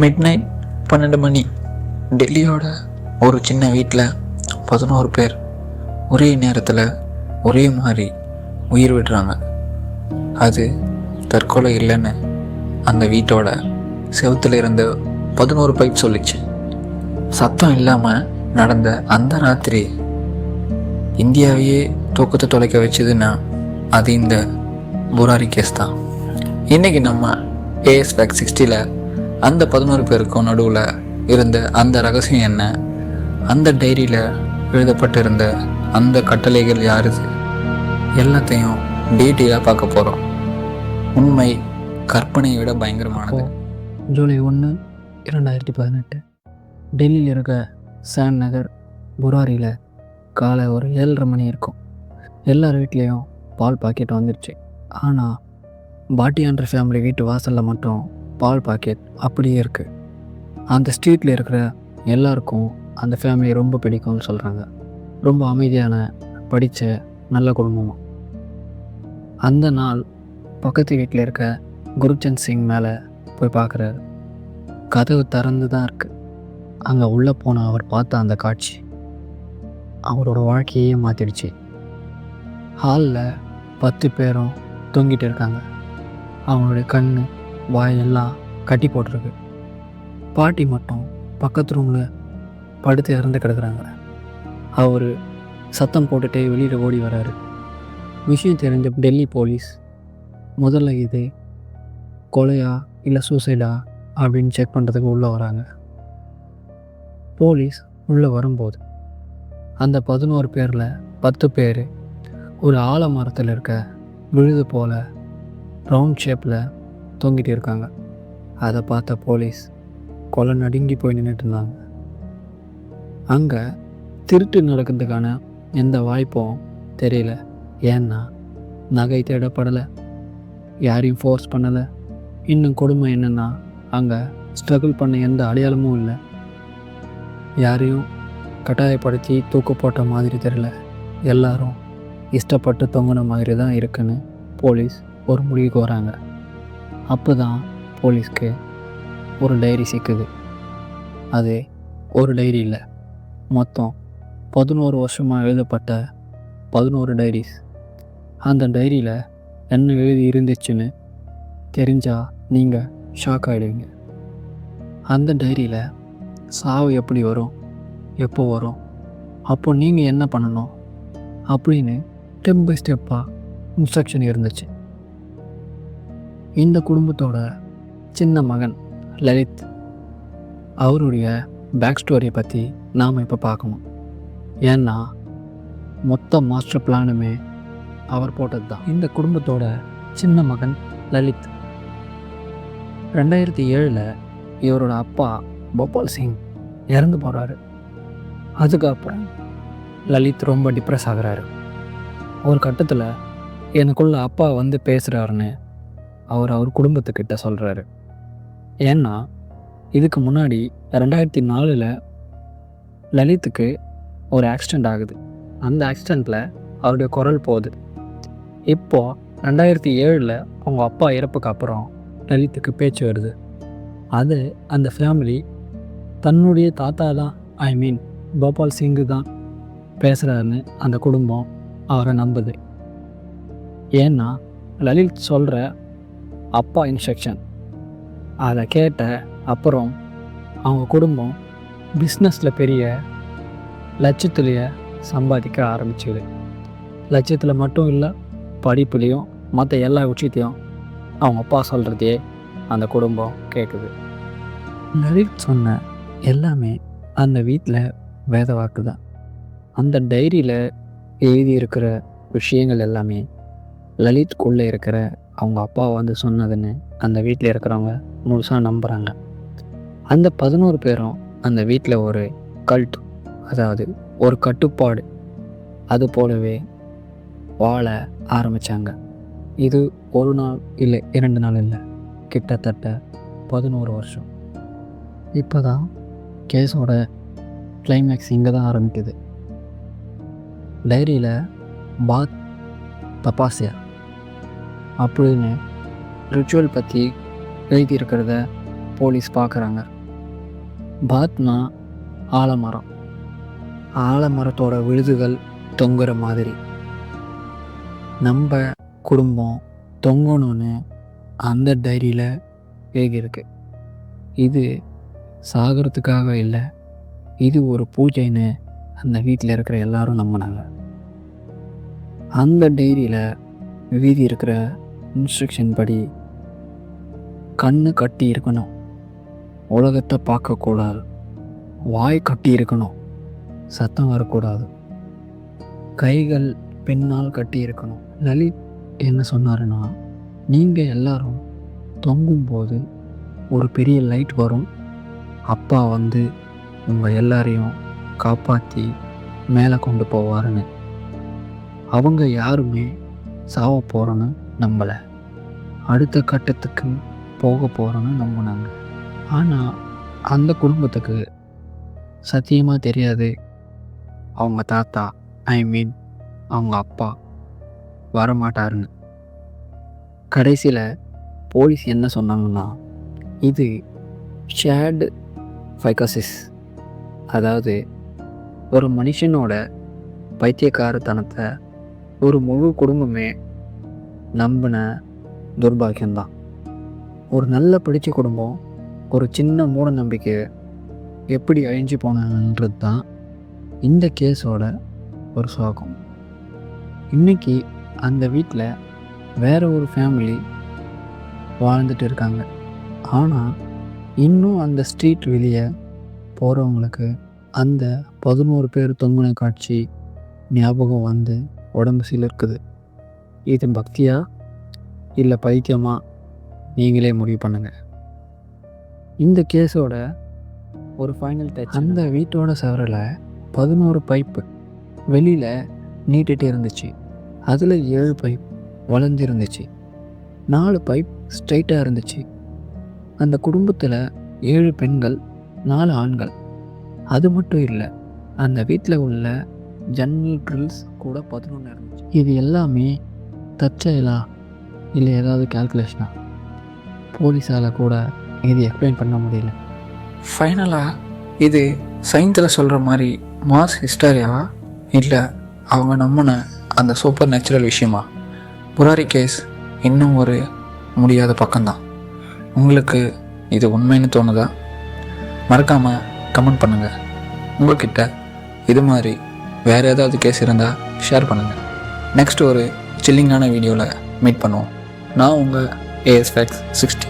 Mid night பன்னெண்டு மணி. டெல்லியோட ஒரு சின்ன வீட்டில் பதினோரு பேர். ஒரே நேரத்தில் ஒரே மாதிரி உயிர் விடுறாங்க. அது தற்கொலை இல்லைன்னு அந்த வீட்டோட செவுத்துல இருந்து பதினோரு பைப் சொல்லிச்சு. சத்தம் இல்லாமல் நடந்த அந்த ராத்திரி இந்தியாவையே தூக்கத்தை தொலைக்க வச்சதுன்னா அது இந்த புராரி கேஸ் தான். இன்றைக்கி நம்ம ஏஎஸ் பேக் சிக்ஸ்டியில் அந்த பதினோரு பேருக்கும் நடுவில் இருந்த அந்த ரகசியம் என்ன? அந்த டைரியில் எழுதப்பட்டிருந்த அந்த கட்டளைகள் யாருது எல்லாத்தையும் டீட்டெயிலாக பார்க்க போகிறோம் உண்மை கற்பனையை விட பயங்கரமானது. ஜூலை ஒன்று இரண்டாயிரத்தி பதினெட்டு டெல்லியில் இருக்க சான் நகர் புராரியில் காலை ஒரு ஏழரை மணி இருக்கும். எல்லார் வீட்லேயும் பால் பாக்கெட் வந்துருச்சு. ஆனால் பாட்டியான்ற ஃபேமிலி வீட்டு வாசலில் மட்டும் பால் பாக்கெட் அப்படியே இருக்குது அந்த ஸ்ட்ரீட்டில் இருக்கிற எல்லாருக்கும் அந்த ஃபேமிலி ரொம்ப பிடிக்கும்னு சொல்கிறாங்க ரொம்ப அமைதியான படித்த நல்ல குடும்பமாக அந்த நாள் பக்கத்து வீட்டில் இருக்க குருச்சந்த் சிங் மேலே போய் பார்க்குறாரு கதவு திறந்து தான் இருக்குது அங்கே உள்ளே போன அவர் பார்த்த அந்த காட்சி அவரோட வாழ்க்கையே மாற்றிடுச்சு ஹாலில் பத்து பேரும் தொங்கிட்டு இருக்காங்க. அவங்களுடைய கண் வாயெல்லாம் கட்டி போட்டிருக்கு. பாட்டி மட்டும் பக்கத்து ரூமில் படுத்து இறந்து கிடக்குறாங்க. அவர் சத்தம் போட்டுட்டே வெளியில் ஓடி வராரு. விஷயம் தெரிஞ்ச டெல்லி போலீஸ் முதல்ல இது கொலையா இல்லை சூசைடா? அப்படின்னு செக் பண்ணுறதுக்கு உள்ளே வராங்க. போலீஸ் உள்ளே வரும்போது அந்த பதினோரு பேரில் பத்து பேர் ஒரு ஆலமரத்தில் இருக்க விழுது போல் ரவுண்ட் ஷேப்பில் தூங்கிட்டு இருக்காங்க. அதை பார்த்த போலீஸ் கொலை நடுங்கி போய் நின்றுட்டு இருந்தாங்க. அங்கே திருட்டு நடக்கிறதுக்கான எந்த வாய்ப்பும் தெரியல. ஏன்னா நகை தேடப்படலை. யாரையும் ஃபோர்ஸ் பண்ணலை. இன்னும் கொடுமை என்னென்னா அங்கே ஸ்ட்ரகிள் பண்ண எந்த அடையாளமும் இல்லை. யாரையும் கட்டாயப்படுத்தி தூக்கு போட்ட மாதிரி தெரியல. எல்லாரும் இஷ்டப்பட்டு தொங்குன மாதிரி தான் இருக்குன்னு போலீஸ் ஒரு முடிவுக்கு வராங்க. அப்போ தான் போலீஸ்க்கு ஒரு டைரி சிக்குது. அது ஒரு டைரி இல்லை. மொத்தம் பதினோரு வருஷமாக எழுதப்பட்ட பதினோரு டைரிஸ். அந்த டைரியில் என்ன எழுதி இருந்துச்சுன்னு தெரிஞ்சால் நீங்கள் ஷாக் ஆகிடுவீங்க அந்த டைரியில் சாவு எப்படி வரும்? எப்போ வரும்? அப்போ நீங்கள் என்ன பண்ணணும்? அப்படின்னு ஸ்டெப் பை ஸ்டெப்பாக இன்ஸ்ட்ரக்ஷன் இருந்துச்சு. இந்த குடும்பத்தோட சின்ன மகன் லலித் அவருடைய பேக் ஸ்டோரியை பற்றி நாம் இப்போ பார்க்கணும். ஏன்னா மொத்த மாஸ்டர் பிளானுமே அவர் போட்டது தான் இந்த குடும்பத்தோட சின்ன மகன் லலித். ரெண்டாயிரத்தி ஏழில் இவரோட அப்பா போபால் சிங் இறந்து போகிறாரு அதுக்கப்புறம் லலித் ரொம்ப டிப்ரெஸ் ஆகுறாரு. ஒரு கட்டத்தில் எனக்குள்ள அப்பா வந்து பேசுகிறாருன்னு அவர் அவர் குடும்பத்துக்கிட்ட சொல்கிறாரு ஏன்னா இதுக்கு முன்னாடி ரெண்டாயிரத்தி நாலில் லலித்துக்கு ஒரு ஆக்சிடெண்ட் ஆகுது. அந்த ஆக்சிடெண்ட்டில் அவருடைய குரல் போகுது. இப்போது ரெண்டாயிரத்தி ஏழில் அவங்க அப்பா இறப்புக்கு அப்புறம் லலித்துக்கு பேச்சு வருது. அது அந்த ஃபேமிலி தன்னுடைய தாத்தா தான் ஐ மீன் கோபால் சிங்கு தான் பேசுகிறாருன்னு அந்த குடும்பம் அவரை நம்புது. ஏன்னா லலித் சொல்கிற அப்பா இன்ஸ்ட்ரக்ஷன் அதை கேட்ட அப்புறம் அவங்க குடும்பம் பிஸ்னஸில் பெரிய லட்சத்துலேயே சம்பாதிக்க ஆரம்பிச்சுது. லட்சத்தில் மட்டும் இல்லை படிப்புலேயும் மற்ற எல்லா விஷயத்தையும் அவங்க அப்பா சொல்கிறதையே அந்த குடும்பம் கேட்குது லலித் சொன்ன எல்லாமே அந்த வீட்டில் வேத வாக்கு தான். அந்த டைரியில் எழுதியிருக்கிற விஷயங்கள் எல்லாமே லலித்குள்ளே இருக்கிற அவங்க அப்பா வந்து சொன்னதுன்னு அந்த வீட்டில் இருக்கிறவங்க முழுசாக நம்புகிறாங்க அந்த பதினோரு பேரும் அந்த வீட்டில் ஒரு கல்ட் அதாவது ஒரு கட்டுப்பாடு. அது போலவே வாழ ஆரம்பித்தாங்க இது ஒரு நாள் இல்லை இரண்டு நாள் இல்லை. கிட்டத்தட்ட பதினோரு வருஷம். இப்போ தான் கேஸோட கிளைமேக்ஸ் இங்கே தான் ஆரம்பிக்குது. டைரியில் பாத் தபாசியா அப்படின்னு ரிச்சுவல் பற்றி எழுதியிருக்கிறத போலீஸ் பார்க்குறாங்க. பாத்னா ஆலமரம். ஆலமரத்தோட விழுதுகள் தொங்குற மாதிரி. நம்ம குடும்பம் தொங்கணும்னு அந்த டைரியில் எழுதியிருக்கு. இது சாகிறதுக்காக இல்லை இது ஒரு பூஜைன்னு அந்த வீட்டில் இருக்கிற எல்லாரும் நம்பினாங்க. அந்த டைரியில் வீதி இருக்கிற இன்ஸ்ட்ரக்ஷன் படி கண்ணு கட்டி இருக்கணும் உலகத்தை பார்க்கக்கூடாது. வாய் கட்டி இருக்கணும் சத்தம் வரக்கூடாது. கைகள் பின்னால் கட்டி இருக்கணும் லலித் என்ன சொன்னாருன்னா நீங்கள் எல்லாரும் தொங்கும்போது ஒரு பெரிய லைட் வரும். அப்பா வந்து உங்கள் எல்லாரையும் காப்பாற்றி மேலே கொண்டு போவாருன்னு. அவங்க யாருமே சாவ போகிறோன்னு நம்பலை. அடுத்த கட்டத்துக்கு போக போகிறோன்னு நம்பினாங்க. ஆனால் அந்த குடும்பத்துக்கு சத்தியமாக தெரியாது. அவங்க தாத்தா ஐ மீன் அவங்க அப்பா வரமாட்டாருன்னு. கடைசியில் போலீஸ் என்ன சொன்னாங்கன்னா இது ஷேர்டு ஃபைகோசிஸ் அதாவது ஒரு மனுஷனோட பைத்தியக்காரத்தனத்தை ஒரு முழு குடும்பமே நம்பின துர்பாக்கியம்தான் ஒரு நல்ல படித்த குடும்பம் ஒரு சின்ன மூட நம்பிக்கை எப்படி அழிஞ்சு போனாங்கன்றது தான் இந்த கேஸோட ஒரு சோகம் இன்னைக்கு அந்த வீட்டில் வேறு ஒரு ஃபேமிலி வாழ்ந்துட்டு இருக்காங்க. ஆனால் இன்னும் அந்த ஸ்ட்ரீட் வெளியே போகிறவங்களுக்கு அந்த பதினோரு பேர் தொங்குன காட்சி ஞாபகம் வந்து உடம்பு சிலிர்க்குது இது பக்தியாக இல்லை பைத்தியமா? நீங்களே முடிவு பண்ணுங்க. இந்த கேஸோட ஒரு ஃபைனல் டச் அந்த வீட்டோட சவரில் பதினோரு பைப்பு வெளியில் நீட்டிட்டு இருந்துச்சு. அதில் ஏழு பைப் வளைஞ்சு இருந்துச்சு நாலு பைப் ஸ்ட்ரைட்டாக இருந்துச்சு. அந்த குடும்பத்தில் ஏழு பெண்கள் நாலு ஆண்கள். அது மட்டும் இல்லை அந்த வீட்டில் உள்ள ஜன்னல் ட்ரில்ஸ் கூட பதினொன்று இருந்துச்சு. இது எல்லாமே தற்செயலா இல்லை ஏதாவது கால்குலேஷனா போலீஸால் கூட இது எக்ஸ்பிளைன் பண்ண முடியல. ஃபைனலாக இது சயின்ஸில் சொல்கிற மாதிரி மாஸ் ஹிஸ்டாரியாவா இல்லை அவங்க நம்பின அந்த சூப்பர் நேச்சுரல் விஷயமா? புராரி கேஸ் இன்னும் ஒரு முடியாத பக்கம்தான். உங்களுக்கு இது உண்மைன்னு தோணுதா? மறக்காமல் கமெண்ட் பண்ணுங்கள் உங்கள்கிட்ட இது மாதிரி வேறு ஏதாவது கேஸ் இருந்தால் ஷேர் பண்ணுங்கள் நெக்ஸ்ட் ஒரு சில்லிங்கான வீடியோவில் மீட் பண்ணுவோம். நான் உங்கள் ஏஎஸ்ஃபெக்ஸ் சிக்ஸ்டி